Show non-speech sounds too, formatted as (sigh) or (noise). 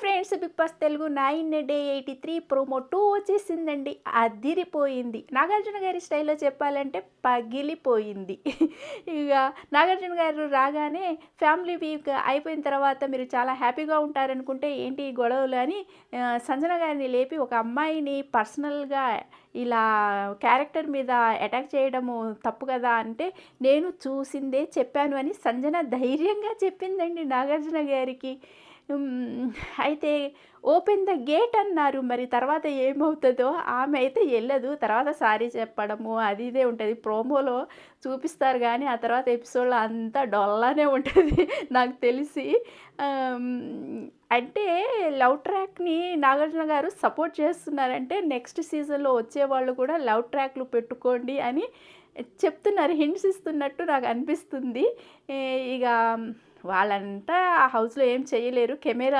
Friends Bigg Boss Telugu nine day eighty three promo two వచ్చేసిందండి. అదిరిపోయింది. నాగార్జున గారి స్టైల్లో చెప్పాలంటే పగిలిపోయింది. ఇక నాగార్జున గారు రాగానే ఫ్యామిలీ వీక్ అయిపోయిన తర్వాత మీరు చాలా హ్యాపీగా ఉంటారనుకుంటే ఏంటి గొడవలు అని సంజన గారిని లేపి ఒక అమ్మాయిని పర్సనల్గా ఇలా క్యారెక్టర్ మీద అటాక్ చేయడము తప్పు కదా అంటే నేను చూసిందే చెప్పాను అని సంజన ధైర్యంగా చెప్పిందండి నాగార్జున గారికి. అయితే ఓపెన్ ద గేట్ అన్నారు. మరి తర్వాత ఏమవుతుందో ఆమె అయితే వెళ్ళదు. తర్వాత సారీ చెప్పడము అది ఇదే ఉంటుంది. ప్రోమోలో చూపిస్తారు కానీ ఆ తర్వాత ఎపిసోడ్లో అంతా డొల్లానే ఉంటుంది (laughs) నాకు తెలిసి. అంటే లవ్ ట్రాక్ని నాగార్జున గారు సపోర్ట్ చేస్తున్నారంటే నెక్స్ట్ సీజన్లో వచ్చే వాళ్ళు కూడా లవ్ ట్రాక్లు పెట్టుకోండి అని చెప్తున్నారు. హింట్స్ ఇస్తున్నట్టు నాకు అనిపిస్తుంది. ఇక వాళ్ళంతా ఆ హౌస్లో ఏం చేయలేరు. కెమెరా